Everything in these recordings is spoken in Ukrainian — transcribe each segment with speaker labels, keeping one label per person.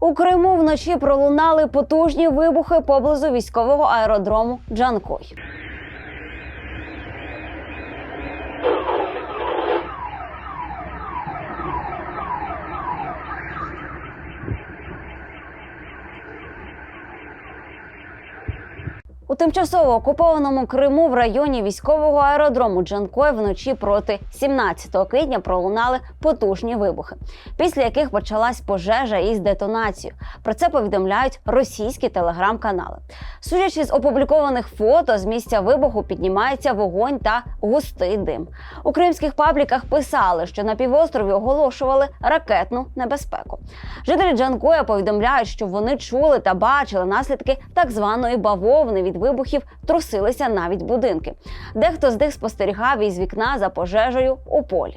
Speaker 1: У Криму вночі пролунали потужні вибухи поблизу військового аеродрому Джанкой. У тимчасово окупованому Криму в районі військового аеродрому Джанкой вночі проти 17 квітня пролунали потужні вибухи, після яких почалась пожежа із детонацією. Про це повідомляють російські телеграм-канали. Судячи з опублікованих фото, з місця вибуху піднімається вогонь та густий дим. У кримських пабліках писали, що на півострові оголошували ракетну небезпеку. Жителі Джанкоя повідомляють, що вони чули та бачили наслідки так званої бавовни від вибухів трусилися навіть будинки. Дехто з них спостерігав із вікна за пожежею у полі.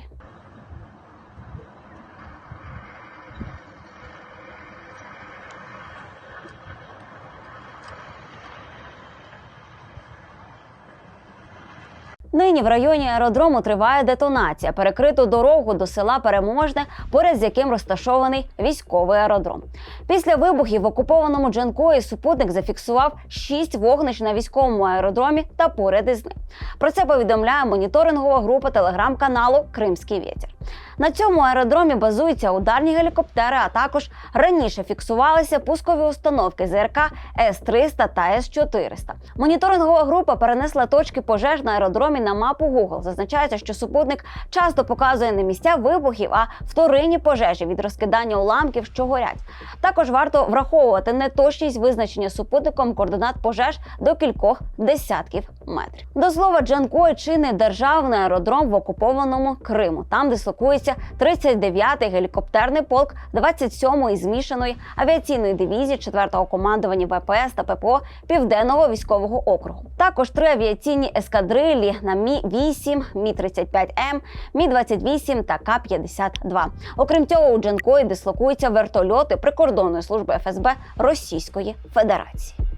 Speaker 1: Нині в районі аеродрому триває детонація. Перекриту дорогу до села Переможне, поряд з яким розташований військовий аеродром. Після вибухів в окупованому Джанкої супутник зафіксував шість вогнищ на військовому аеродромі та поряд із ним. Про це повідомляє моніторингова група телеграм-каналу Кримський вітер. На цьому аеродромі базуються ударні гелікоптери, а також раніше фіксувалися пускові установки ЗРК С-300 та С-400. Моніторингова група перенесла точки пожеж на аеродромі на мапу Google. Зазначається, що супутник часто показує не місця вибухів, а вторинні пожежі від розкидання уламків, що горять. Також варто враховувати неточність визначення супутником координат пожеж до кількох десятків метрів. До слова, Джанкой чи державний аеродром в окупованому Криму. Там дислокується 39-й гелікоптерний полк 27-ї змішаної авіаційної дивізії 4-го командування ВПС та ППО Південного військового округу. Також три авіаційні ескадрилі на Мі 8 Мі 35 М, Мі 28 та К 52 Окрім цього, у Джанкої дислокуються вертольоти прикордонної служби ФСБ Російської Федерації.